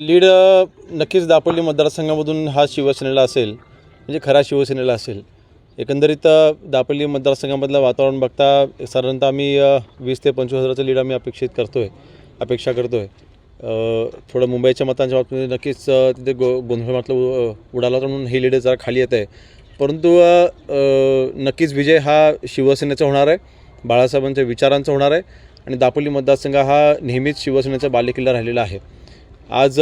Lead नक्कीच दापोली मतदारसंघामधून हा शिवसेनेला असेल म्हणजे खरा शिवसेनेला असेल. एकंदरीत अ, दापोली मतदारसंघामधलं वातावरण बघता साधारणतः आम्ही वीस ते पंचवीस हजाराचं लीड आम्ही अपेक्षित करतो आहे अपेक्षा करतो आहे थोडं मुंबईच्या मतांच्या बाबतीत नक्कीच तिथे गो गोंधळ मातलं उ- उडाला होता म्हणून हे लीड जरा खाली येत आहे. परंतु नक्कीच विजय हा शिवसेनेचा होणार आहे बाळासाहेबांच्या विचारांचा होणार आहे. आणि दापोली मतदारसंघ हा नेहमीच शिवसेनेचा बालेकिल्ला राहिलेला आहे. आज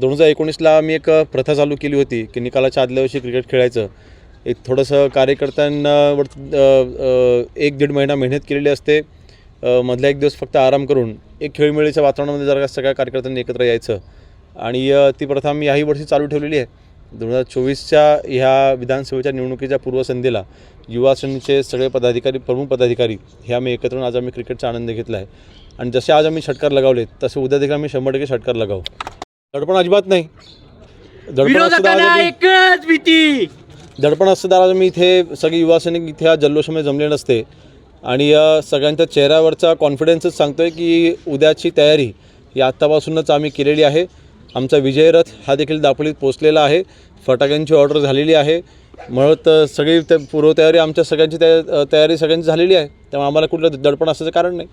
दोन हजार एकोणीसला आम्ही एक प्रथा चालू केली होती की निकालाच्या आदल्या वर्षी क्रिकेट खेळायचं. एक थोडंसं कार्यकर्त्यांवर एक दीड महिना मेहनत केलेली असते. मधला एक दिवस फक्त आराम करून एक खेळमेळीच्या वातावरणामध्ये जरा सगळ्या कार्यकर्त्यांनी एकत्र यायचं. आणि ती प्रथा आम्ही याही वर्षी चालू ठेवलेली आहे. दोन हजार चोवीसच्या ह्या विधानसभेच्या निवडणुकीच्या पूर्वसंध्येला युवा सेनेचे सगळे पदाधिकारी प्रमुख पदाधिकारी हे आम्ही एकत्र आज आम्ही क्रिकेटचा आनंद घेतला आहे आणि जसे आज आम्ही षटकार लगावले तसे उद्या देखील आम्ही शंभर टक्के षटकार लगावू. दडपण अजिबात नाही. दडपण आम्ही- भीती. दडपण आज मी इथे सगळे युवा सैनिक इथे जल्लोषामध्ये जमले नसते. आणि अ, सगळ्यांच्या चेहऱ्यावरचा कॉन्फिडन्सच सांगतो आहे की उद्याची तयारी ही आत्तापासूनच आम्ही केलेली आहे. आमचा विजयरथ हा देखील दापोलीत पोचलेला आहे. फटाक्यांची ऑर्डर झालेली आहे. म्हणत सगळी त्या पूर्वतयारी आमच्या सगळ्यांची त्या तयारी सगळ्यांची झालेली आहे. त्यामुळे आम्हाला कुठलं दडपण असायचं कारण नाही.